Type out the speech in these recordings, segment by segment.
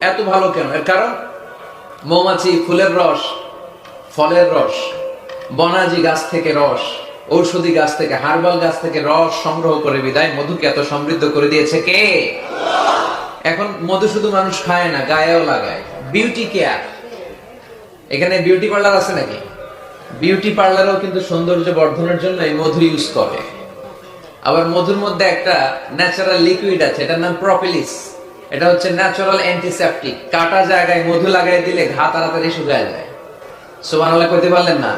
এত ভালো কেন? এর কারণ? মৌমাছি, ফুলের রস, ফলের রস, বনাজি গাছ থেকে রস, ঔষধি গাছ থেকে, হার্বাল গাছ থেকে রস সংগ্রহ করে বিদায়। মধুকে এত সমৃদ্ধ করে দিয়েছে কে? এখন মধু শুধু মানুষ খায় না, গায়েও লাগায়। Beauty care. এখানে বিউটি পার্লার আছে নাকি? বিউটি পার্লারও কিন্তু সৌন্দর্য বর্ধনের জন্য এই মধু ইউজ করে। আবার মধুর মধ্যে একটা ন্যাচারাল লিকুইড আছে, এটার নাম প্রপিলিস এটা হচ্ছে ন্যাচারাল অ্যান্টিসেপটিক কাটা জায়গায় মধু লাগাই দিলে ঘা তাড়াতাড়ি শুকায় যায়। সুবহানাল্লাহ কইতে পারলেন না?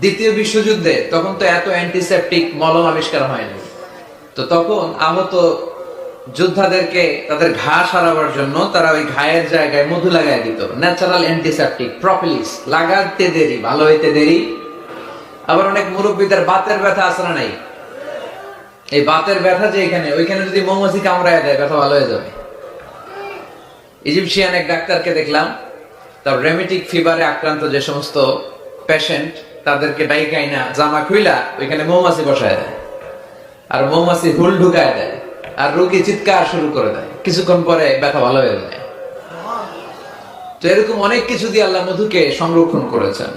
দ্বিতীয় বিশ্বযুদ্ধে তখন তো এত অ্যান্টিসেপটিক মলম আবিষ্কার হয়নি। তো তখন আহত যোদ্ধাদেরকে তাদের ঘা সারাবার জন্য তারা ওই ঘায়ের জায়গায় মধু লাগাই দিত। ন্যাচারাল অ্যান্টিসেপটিক প্রপিলিস লাগাতে দেরি, ভালো হইতে দেরি। আবার অনেক মুরব্বীদের বাতের ব্যথা আছে নাই? এই বাতের ব্যথা যে এখানে, ওইখানে যদি মৌমাছি কামড়ায় দেয়, ব্যথা ভালো হয়ে যাবে। ইজিপশিয়ান এক ডাক্তারকে দেখলাম, তার রেমেটিক ফিভারে আক্রান্ত যে সমস্ত পেশেন্ট তাদেরকে ডাইকাইনা জামা খুইলা ওইখানে মৌমাছি বসায় দেয়। আর মৌমাছি হুল ঢুকায় দেয়, আর রোগী চিৎকার শুরু করে দেয়। কিছুক্ষণ পরে ব্যথা ভালো হয়ে যায়। তো এরকম অনেক কিছু দিয়ে আল্লাহ মধুকে সংরক্ষণ করেছেন।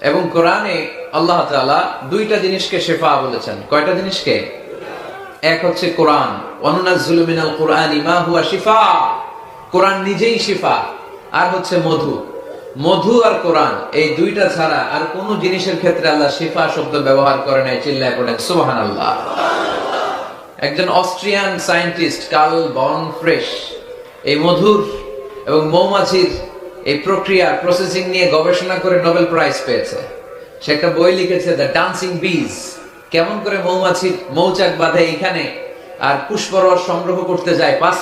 এবং কোরআনে আল্লাহ তাআলা দুইটা জিনিসকে শেফা বলেছেন। কয়টা জিনিসকে? এক হচ্ছে কোরআন। অনুনাজ্জুলু মিনাল কোরআনি মা হুয়া শিফা। কোরআন নিজেই শিফা, আর হচ্ছে মধু। মধু আর কোরআন, এই দুইটা ছাড়া আর কোন জিনিসের ক্ষেত্রে আল্লাহ শিফা শব্দ ব্যবহার করে নাই, চিল্লায় পড়েন, সুবহানাল্লাহ। একজন Austrian scientist, Karl von Frisch, এই মধুর এবং মৌমাছির এই প্রক্রিয়া, প্রসেসিং নিয়ে গবেষণা করে নোবেল প্রাইজ পেয়েছে। সে একটা বই লিখেছে, দ্য ডান্সিং বিজ কেমন করে মৌমাছির মৌচাক বাঁধে এখানে আর পুষ্পরস সংগ্রহ করতে যায়। পাঁচ